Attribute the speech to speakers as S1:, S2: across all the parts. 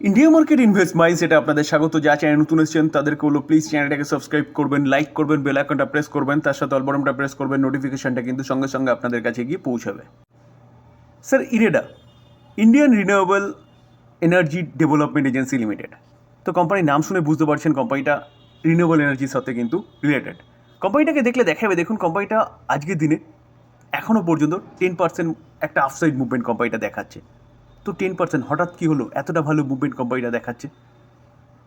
S1: India market invest mines এটা আপনাদের স্বাগত। যা চ্যানেল নতুন এসেছেন, তাদেরকে হলো প্লিজ চ্যানেলটাকে সাবস্ক্রাইব করবেন লাইক করবেন বেল আইকনটা প্রেস করবেন, তার সাথে অলবরমটা প্রেস করবেন নোটিফিকেশনটা কিন্তু সঙ্গে সঙ্গে আপনাদের কাছে গিয়ে পৌঁছাবে। Sir IREDA Indian Renewable Energy Development Agency Limited তো কোম্পানির নাম শুনে বুঝতে পারছেন কোম্পানিটা রিনিউয়েবল এনার্জির সাথে কিন্তু রিলেটেড কোম্পানিটাকে দেখলে দেখাবে, দেখুন কোম্পানিটা আজকের দিনে এখনও পর্যন্ত টেন পার্সেন্ট একটা আফসাইড মুভমেন্ট কোম্পানিটা দেখাচ্ছে। তো টেন পার্সেন্ট হঠাৎ কী হলো? এতটা ভালো মুভমেন্ট কোম্পানিটা দেখাচ্ছে।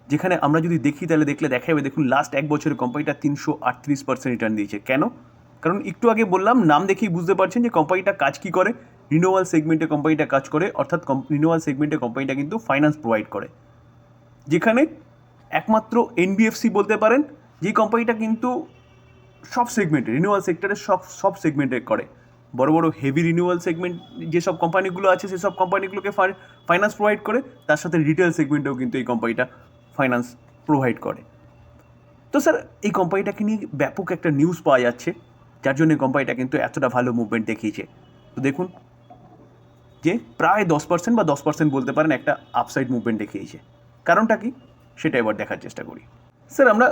S1: যেখানে আমরা যদি দেখি, তাহলে দেখলে দেখা যাবে, দেখুন লাস্ট এক বছরে কোম্পানিটা তিনশো আটত্রিশ পার্সেন্ট রিটার্ন দিয়েছে। কেন? কারণ একটু আগে বললাম, নাম দেখেই বুঝতে পারছেন যে কোম্পানিটা কাজ কী করে? রিনোভাল সেগমেন্টে কোম্পানিটা কাজ করে, অর্থাৎ রিনোভাল সেগমেন্টে কোম্পানিটা কিন্তু ফাইন্যান্স প্রোভাইড করে। যেখানে একমাত্র এনবিএফসি বলতে পারেন যে কোম্পানিটা কিন্তু সব সেগমেন্টে রিনিউয়াল সেক্টরে সব সব সেগমেন্টে করে। বড় বড় হেভি রিনিউয়াল সেগমেন্ট যেসব কোম্পানিগুলো আছে, সেসব কোম্পানিগুলোকে ফাইন্যান্স প্রোভাইড করে, তার সাথে রিটেল সেগমেন্টেও কিন্তু এই কোম্পানিটা ফাইন্যান্স প্রোভাইড করে। তো স্যার এই কোম্পানিটাকে নিয়ে ব্যাপক একটা নিউজ পাওয়া যাচ্ছে, যার জন্য কোম্পানিটা কিন্তু এতটা ভালো মুভমেন্ট দেখিয়েছে। তো দেখুন, যে প্রায় দশ পার্সেন্ট বা দশ পার্সেন্ট বলতে পারেন একটা আপসাইড মুভমেন্ট দেখিয়েছে। কারণটা কি? সেটা এবার দেখার চেষ্টা করি। স্যার আমরা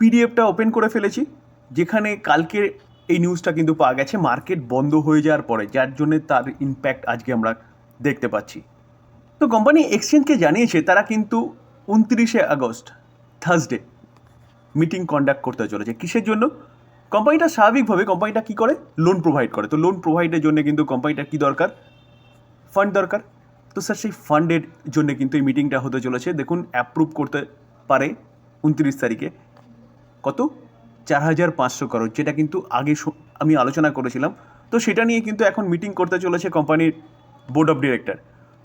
S1: পিডিএফটা ওপেন করে ফেলেছি, যেখানে কালকে এই নিউজটা কিন্তু পাওয়া গেছে। মার্কেট বন্ধ হয়ে যাওয়ার পরে, যার জন্য তার ইম্প্যাক্ট আজকে আমরা দেখতে পাচ্ছি। তো কোম্পানি এক্সচেঞ্জকে জানিয়েছে, তারা কিন্তু উনত্রিশে আগস্ট থার্সডে মিটিং কন্ডাক্ট করতে চলেছে। কিসের জন্য? কোম্পানিটা স্বাভাবিকভাবে কোম্পানিটা কী করে? লোন প্রোভাইড করে। তো লোন প্রোভাইডের জন্য কিন্তু কোম্পানিটার কী দরকার? ফান্ড দরকার। তো স্যার সেই ফান্ডের জন্য কিন্তু এই মিটিংটা হতে চলেছে। দেখুন অ্যাপ্রুভ করতে পারে উনত্রিশ তারিখে। কত? চার হাজার পাঁচশো করোড় যেটা কিন্তু আগে আমি আলোচনা করেছিলাম। তো সেটা নিয়ে কিন্তু এখন মিটিং করতে চলেছে কোম্পানির বোর্ড অফ ডিরেক্টর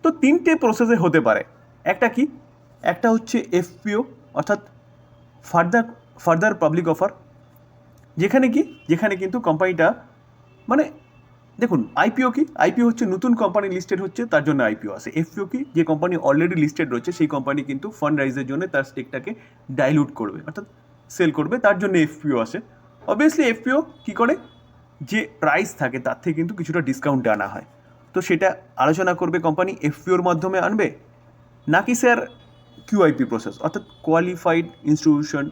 S1: তো তিনটে প্রসেসে হতে পারে। একটা কি? একটা হচ্ছে এফপিও অর্থাৎ ফার্দার ফার্দার পাবলিক অফার যেখানে কি? যেখানে কিন্তু কোম্পানিটা মানে দেখুন আইপিও কি? আইপিও হচ্ছে নতুন কোম্পানি লিস্টেড হচ্ছে, তার জন্য আইপিও আসে এফপিও কি? যে কোম্পানি অলরেডি লিস্টেড রয়েছে, সেই কোম্পানি কিন্তু ফান্ড রাইজের জন্য তার স্টেকটাকে ডাইলুট করবে। অর্থাৎ সেল করবে, তার জন্য এফপিও আসে। অবভিয়াসলি এফপিও কী করে? যে প্রাইস থাকে, তার থেকে কিন্তু কিছুটা ডিসকাউন্টে আনা হয়। তো সেটা আলোচনা করবে কোম্পানি এফপিওর মাধ্যমে আনবে? নাকি স্যার কিউআইপি প্রসেস অর্থাৎ কোয়ালিফাইড ইনস্টিটিউশন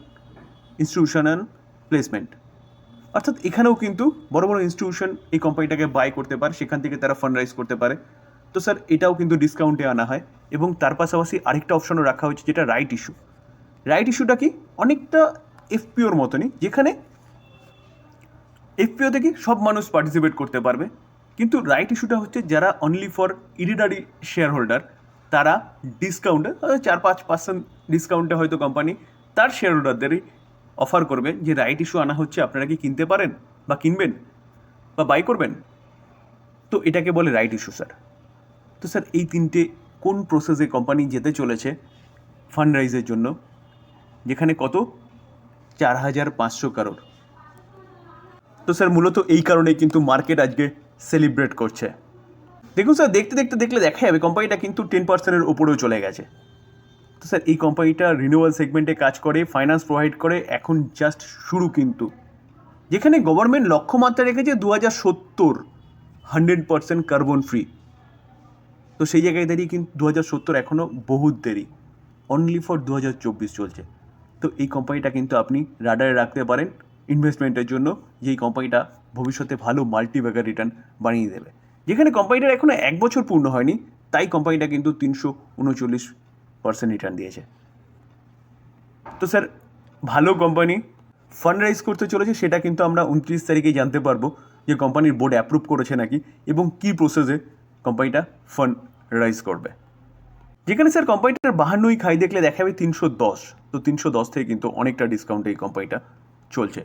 S1: ইনস্টিটিউশনাল প্লেসমেন্ট অর্থাৎ এখানেও কিন্তু বড় বড় ইনস্টিটিউশন এই কোম্পানিটাকে বাই করতে পারে, সেখান থেকে তারা ফান্ড রাইজ করতে পারে। তো স্যার এটাও কিন্তু ডিসকাউন্টে আনা হয়। এবং তার পাশাপাশি আরেকটা অপশনও রাখা হয়েছে, যেটা রাইট ইস্যু রাইট ইস্যুটা কি? অনেকটা এফপিওর মতনই, যেখানে এফপিওতে কি সব মানুষ পার্টিসিপেট করতে পারবে। কিন্তু রাইট ইস্যুটা হচ্ছে যারা অনলি ফর ইরিডারি শেয়ার হোল্ডার তারা ডিসকাউন্টে চার পাঁচ পার্সেন্ট ডিসকাউন্টে হয়তো কোম্পানি তার শেয়ার হোল্ডারদেরই অফার করবে যে রাইট ইস্যু আনা হচ্ছে, আপনারা কি কিনতে পারেন বা কিনবেন বা বাই করবেন? তো এটাকে বলে রাইট ইস্যু স্যার তো স্যার এই তিনটে কোন প্রসেসে কোম্পানি যেতে চলেছে ফান্ড রাইজের জন্য? যেখানে কত? চার হাজার পাঁচশো কারোর তো স্যার, মূলত এই কারণে কিন্তু মার্কেট আজকে সেলিব্রেট করছে। দেখুন স্যার, দেখতে দেখতে দেখলে দেখা যাবে কোম্পানিটা কিন্তু টেন পার্সেন্টের ওপরেও চলে গেছে। তো স্যার, এই কোম্পানিটা রিনিউয়াল সেগমেন্টে কাজ করে ফাইন্যান্স প্রোভাইড করে, এখন জাস্ট শুরু কিন্তু। যেখানে গভর্নমেন্ট লক্ষ্যমাত্রা রেখেছে দু হাজার সত্তর হান্ড্রেড পার্সেন্ট কার্বন ফ্রি তো সেই জায়গায় দাঁড়িয়ে কিন্তু দু হাজার সত্তর এখনও বহুত দেরি। অনলি ফর দু হাজার চব্বিশ চলছে। তো এই কোম্পানিটা কিন্তু আপনি রাডারে রাখতে পারেন ইনভেস্টমেন্টের জন্য যে এই কোম্পানিটা ভবিষ্যতে ভালো মাল্টিব্যাগার রিটার্ন বানিয়ে দেবে। যেখানে কোম্পানিটার এখনও এক বছর পূর্ণ হয়নি, তাই কোম্পানিটা কিন্তু তিনশো উনচল্লিশ পার্সেন্ট রিটার্ন দিয়েছে। তো স্যার, ভালো কোম্পানি ফান্ড রাইজ করতে চলেছে, সেটা কিন্তু আমরা উনত্রিশ তারিখে জানতে পারব যে কোম্পানির বোর্ড অ্যাপ্রুভ করেছে নাকি এবং কী প্রসেসে কোম্পানিটা ফান্ড রাইজ করবে। যেখানে স্যার কোম্পানিটার বাহান্নই খাই দেখলে দেখাবে তিনশো দশ। তো তিনশো দশ থেকে কিন্তু অনেকটা ডিসকাউন্টে এই কোম্পানিটা চলছে।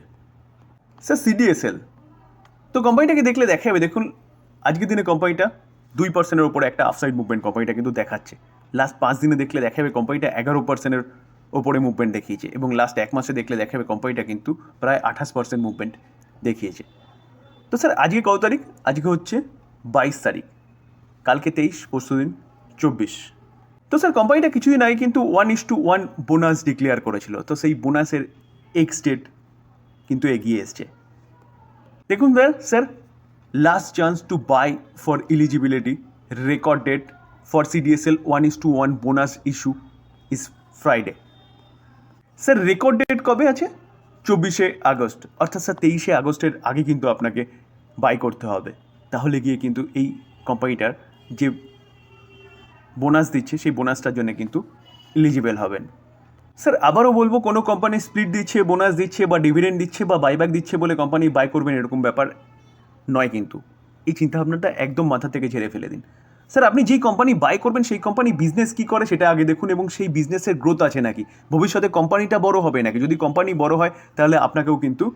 S1: স্যার সিডিএসএল তো কোম্পানিটাকে দেখলে দেখা যাবে দেখুন, আজকের দিনে কোম্পানিটা দুই পার্সেন্টের ওপরে একটা আফসাইড মুভমেন্ট কোম্পানিটা কিন্তু দেখাচ্ছে। লাস্ট পাঁচ দিনে দেখলে দেখা যাবে কোম্পানিটা এগারো পার্সেন্টের ওপরে মুভমেন্ট দেখিয়েছে এবং লাস্ট এক মাসে দেখলে দেখা যাবে কোম্পানিটা কিন্তু প্রায় আঠাশ পার্সেন্ট মুভমেন্ট দেখিয়েছে। তো স্যার, আজকে কত তারিখ? আজকে হচ্ছে বাইশ তারিখ। কালকে তেইশ পরশু দিন চব্বিশ। তো স্যার কোম্পানিটা কিছুই নাই কিন্তু one is to one bonus declare করেছিল। তো সেই বোনাসের এক্স ডেট কিন্তু এগিয়ে এসছে। দেখুন sir sir last chance to buy for eligibility record date for CDSL 1 is to 1 bonus issue is Friday sir record date কবে আছে? চব্বিশে আগস্ট। অর্থাৎ স্যার, তেইশে আগস্টের আগে কিন্তু আপনাকে বাই করতে হবে। তাহলে গিয়ে কিন্তু এই কোম্পানিটার যে বোনাস দিচ্ছে, সেই বোনাসটার জন্য কিন্তু এলিজিবল হবেন। স্যার, আবারও বলব, কোনো কোম্পানি স্প্লিট দিচ্ছে, বোনাস দিচ্ছে বা ডিভিডেন্ড দিচ্ছে বা বাইব্যাক দিচ্ছে বলে কোম্পানি বাই করবেন এরকম ব্যাপার নয় কিন্তু। এই চিন্তাভাবনাটা একদম মাথা থেকে ঝেড়ে ফেলে দিন। স্যার, আপনি যেই কোম্পানি বাই করবেন, সেই কোম্পানি বিজনেস কী করে সেটা আগে দেখুন এবং সেই বিজনেসের গ্রোথ আছে নাকি? ভবিষ্যতে কোম্পানিটা বড় হবে নাকি? যদি কোম্পানি বড় হয়, তাহলে আপনাকেও কিন্তু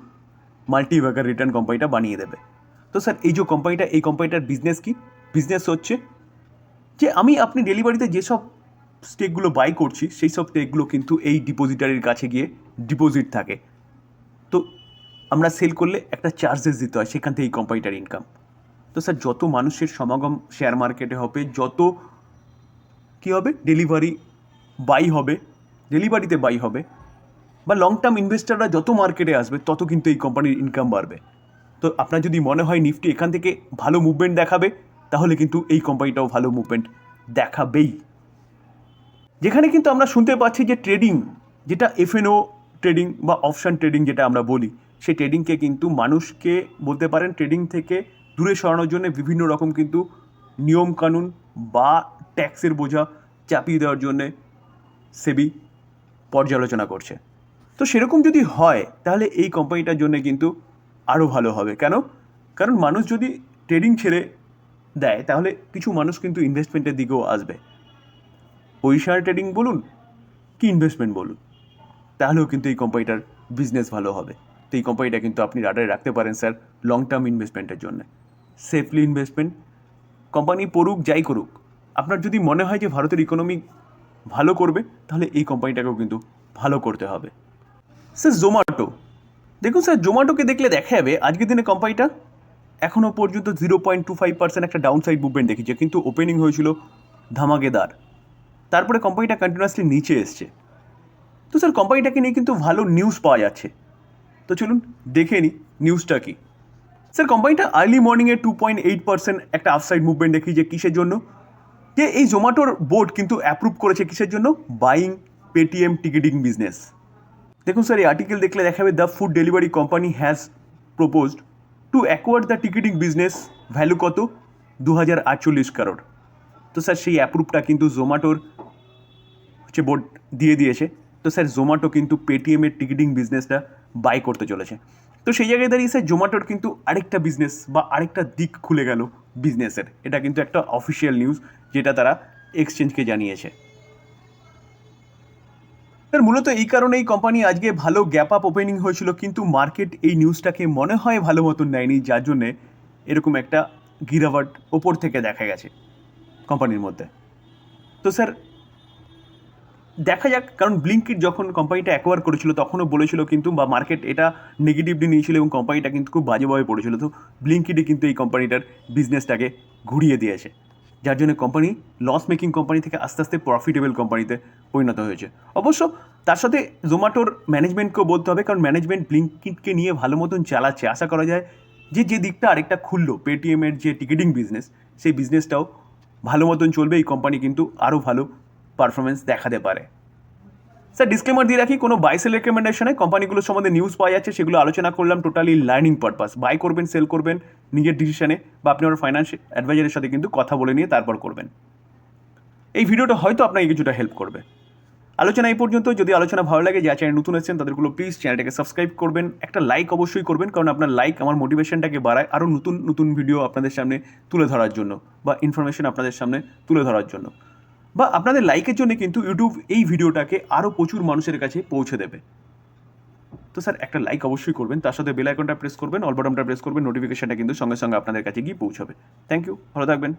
S1: মাল্টি ব্যাকার রিটার্ন কোম্পানিটা বানিয়ে দেবে। তো স্যার, এই যে কোম্পানিটা এই কোম্পানিটার বিজনেস কি? বিজনেস হচ্ছে যে আমি আপনি ডেলিভারিতে যেসব স্টেকগুলো বাই করছি, সেই সব স্টেকগুলো কিন্তু এই ডিপোজিটারির কাছে গিয়ে ডিপোজিট থাকে। তো আমরা সেল করলে একটা চার্জেস দিতে হয়, সেখান থেকে এই কোম্পানিটার ইনকাম। তো স্যার, যত মানুষের সমাগম শেয়ার মার্কেটে হবে, যত কী হবে? ডেলিভারি বাই হবে, ডেলিভারিতে বাই হবে, বা লং টার্ম ইনভেস্টাররা যত মার্কেটে আসবে, তত কিন্তু এই কোম্পানির ইনকাম বাড়বে। তো আপনার যদি মনে হয় নিফটি এখান থেকে ভালো মুভমেন্ট দেখাবে তাহলে কিন্তু এই কোম্পানিটাও ভালো মুভমেন্ট দেখাবেই। যেখানে কিন্তু আমরা শুনতে পাচ্ছি যে ট্রেডিং যেটা এফএনও ট্রেডিং বা অপশান ট্রেডিং যেটা আমরা বলি, সেই ট্রেডিংকে কিন্তু মানুষকে বলতে পারেন ট্রেডিং থেকে দূরে সরানোর জন্য বিভিন্ন রকম কিন্তু নিয়মকানুন বা ট্যাক্সের বোঝা চাপিয়ে দেওয়ার জন্যে সেবি পর্যালোচনা করছে। তো সেরকম যদি হয়, তাহলে এই কোম্পানিটার জন্য কিন্তু আরও ভালো হবে। কেন? কারণ মানুষ যদি ট্রেডিং ছেড়ে দেয়, তাহলে কিছু মানুষ কিন্তু ইনভেস্টমেন্টের দিকেও আসবে। ওই শেয়ার ট্রেডিং বলুন কি ইনভেস্টমেন্ট বলুন, তাহলেও কিন্তু এই কোম্পানিটার বিজনেস ভালো হবে। তো এই কোম্পানিটা কিন্তু আপনি রাডারে রাখতে পারেন, স্যার লং টার্ম ইনভেস্টমেন্টের জন্য। সেফলি ইনভেস্টমেন্ট কোম্পানি পড়ুক, যাই করুক, আপনার যদি মনে হয় যে ভারতের ইকোনমি ভালো করবে, তাহলে এই কোম্পানিটাকেও কিন্তু ভালো করতে হবে। স্যার জোম্যাটো দেখুন স্যার জোম্যাটোকে দেখলে দেখা যাবে, আজকের দিনে কোম্পানিটা এখনও পর্যন্ত zero point two five percent একটা ডাউন সাইড মুভমেন্ট দেখিয়েছে কিন্তু ওপেনিং হয়েছিল ধামাকেদার। তারপরে কোম্পানিটা কন্টিনিউয়াসলি নিচে এসছে। তো স্যার কোম্পানিটাকে নিয়ে কিন্তু ভালো নিউজ পাওয়া যাচ্ছে। তো চলুন দেখে নিই নিউজটা কি। স্যার কোম্পানিটা আর্লি মর্নিংয়ে টু পয়েন্ট এইট পার্সেন্ট একটা আফসাইড মুভমেন্ট দেখি যে কিসের জন্য? যে এই জোম্যাটোর বোর্ড কিন্তু অ্যাপ্রুভ করেছে কিসের জন্য? বাইং পেটিএম টিকিটিং বিজনেস দেখুন স্যার এই আর্টিকেল দেখলে দেখাবে the food delivery company has proposed to acquire the ticketing business value কত? দু হাজার আটচল্লিশ তো স্যার সেই অ্যাপ্রুভটা কিন্তু জোম্যাটোর হচ্ছে বোর্ড দিয়ে দিয়েছে। তো স্যার জোম্যাটো কিন্তু পেটিএমের টিকিটিং বিজনেসটা বাই করতে চলেছে। তো সেই জায়গায় দাঁড়িয়ে স্যার জোম্যাটোর কিন্তু আরেকটা বিজনেস বা আরেকটা দিক খুলে গেল বিজনেসের এটা কিন্তু একটা অফিসিয়াল নিউজ যেটা তারা এক্সচেঞ্জকে জানিয়েছে। স্যার, মূলত এই কারণেই কোম্পানি আজকে ভালো গ্যাপ আপ ওপেনিং হয়েছিল, কিন্তু মার্কেট এই নিউজটাকে মনে হয় ভালো মতন নেয়নি, যার জন্যে এরকম একটা গিরাওয়াট ওপর থেকে দেখা গেছে কোম্পানির মধ্যে। তো স্যার, দেখা যাক, কারণ ব্লিঙ্কিট যখন কোম্পানিটা অ্যাকোয়ার করেছিল, তখনও বলেছিল কিন্তু বা মার্কেট এটা নেগেটিভলি নিয়েছিল এবং কোম্পানিটা কিন্তু খুব বাজেভাবে পড়েছিল। তো ব্লিঙ্কিটে কিন্তু এই কোম্পানিটার বিজনেসটাকে ঘুরিয়ে দিয়েছে। যার জন্য কোম্পানি লস মেকিং কোম্পানি থেকে আস্তে আস্তে প্রফিটেবল কোম্পানিতে পরিণত হয়েছে। অবশ্য তার সাথে জোম্যাটোর ম্যানেজমেন্টকেও বলতে হবে, কারণ ম্যানেজমেন্ট ব্লিঙ্কিটকে নিয়ে ভালো মতন চালাচ্ছে। আশা করা যায় যে যে দিকটা আরেকটা খুললো পেটিএমের যে টিকিটিং বিজনেস সেই বিজনেসটাও ভালো মতন চলবে। এই কোম্পানি কিন্তু আরও ভালো পারফরমেন্স দেখাতে পারে। স্যার ডিসক্লেমার দিয়ে রাখি, কোনো বাইসেল রেকমেন্ডেশনে কোম্পানিগুলোর সম্বন্ধে নিউজ পাওয়া যাচ্ছে, সেগুলো আলোচনা করলাম টোটালি লার্নিং পারপাস বাই করবেন সেল করবেন, নিজের ডিসিশনে বা আপনি আমার ফাইন্যান্সিয়াল অ্যাডভাইজারের সাথে কিন্তু কথা বলে নিয়ে তারপর করবেন। এই ভিডিওটা হয়তো আপনাকে কিছুটা হেল্প করবে। আলোচনা এই পর্যন্ত। যদি আলোচনা ভালো লাগে যা চ্যানেল নতুন এসেছেন, তাদেরগুলো প্লিজ চ্যানেলটাকে সাবস্ক্রাইব করবেন। একটা লাইক অবশ্যই করবেন, কারণ আপনার লাইক আমার মোটিভেশনটাকে বাড়ায় আরও নতুন নতুন ভিডিও আপনাদের সামনে তুলে ধরার জন্য বা ইনফরমেশন আপনাদের সামনে তুলে ধরার জন্য। বা আপনাদের লাইকের জন্য কিন্তু ইউটিউব এই ভিডিওটাকে আরও প্রচুর মানুষের কাছে পৌঁছে দেবে। তো স্যার একটা লাইক অবশ্যই করবেন, তার সাথে বেল আইকনটা প্রেস করবেন অল বাটনটা প্রেস করবেন নোটিফিকেশনটা কিন্তু সঙ্গে সঙ্গে আপনাদের কাছে গিয়ে পৌঁছাবে। থ্যাংক ইউ ভালো থাকবেন।